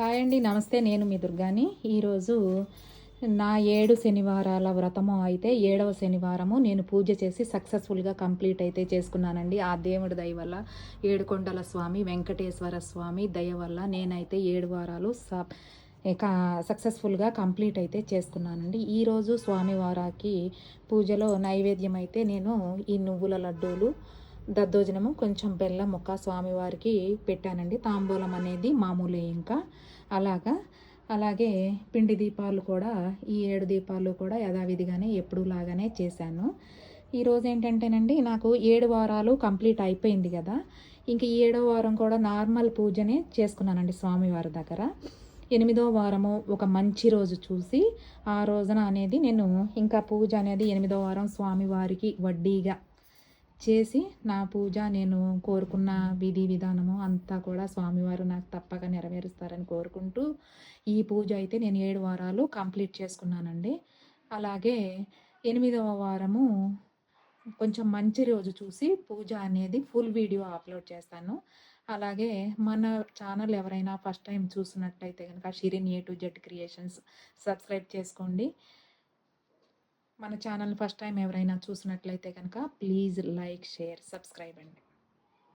Hi అండి నమస్తే నేను మీ దుర్గాని. ఈరోజు నా ఏడు శనివారాల వ్రతము అయితే ఏడవ శనివారము నేను పూజ చేసి సక్సెస్ఫుల్గా కంప్లీట్ అయితే చేసుకున్నానండి. ఆ దేవుడి దయ వల్ల ఏడుకొండల స్వామి వెంకటేశ్వర స్వామి దయ వల్ల నేనైతే ఏడు వారాలు స సక్సెస్ఫుల్గా కంప్లీట్ అయితే చేసుకున్నానండి. ఈరోజు స్వామివారాకి పూజలో నైవేద్యం అయితే నేను ఈ నువ్వుల లడ్డూలు దద్దోజనము కొంచెం బెల్లం ముక్క స్వామివారికి పెట్టానండి. తాంబూలం అనేది మామూలే ఇంకా. అలాగా. అలాగే పిండి దీపాలు కూడా ఈ ఏడు దీపాలు కూడా యథావిధిగానే ఎప్పుడు లాగానే చేశాను. ఈరోజు ఏంటంటేనండి నాకు ఏడు వారాలు కంప్లీట్ అయిపోయింది కదా. ఇంక ఈ ఏడో వారం కూడా నార్మల్ పూజనే చేసుకున్నానండి స్వామివారి దగ్గర. ఎనిమిదో వారము ఒక మంచి రోజు చూసి ఆ రోజున అనేది నేను ఇంకా పూజ అనేది ఎనిమిదో వారం స్వామివారికి వడ్డీగా చేసి నా పూజ నేను కోరుకున్న విధి విధానము అంతా కూడా స్వామివారు నాకు తప్పక నెరవేరుస్తారని కోరుకుంటూ ఈ పూజ అయితే నేను ఏడు వారాలు కంప్లీట్ చేసుకున్నానండి. అలాగే ఎనిమిదవ వారము కొంచెం మంచి రోజు చూసి పూజ అనేది ఫుల్ వీడియో అప్లోడ్ చేస్తాను. అలాగే మన ఛానల్ ఎవరైనా ఫస్ట్ టైం చూసినట్టయితే కనుక Shirin A to Z creations subscribe చేసుకోండి. మన ఛానల్ ఫస్ట్ టైం ఎవరైనా చూసినట్లయితే కనుక ప్లీజ్ లైక్ షేర్ సబ్స్క్రైబ్ అండి.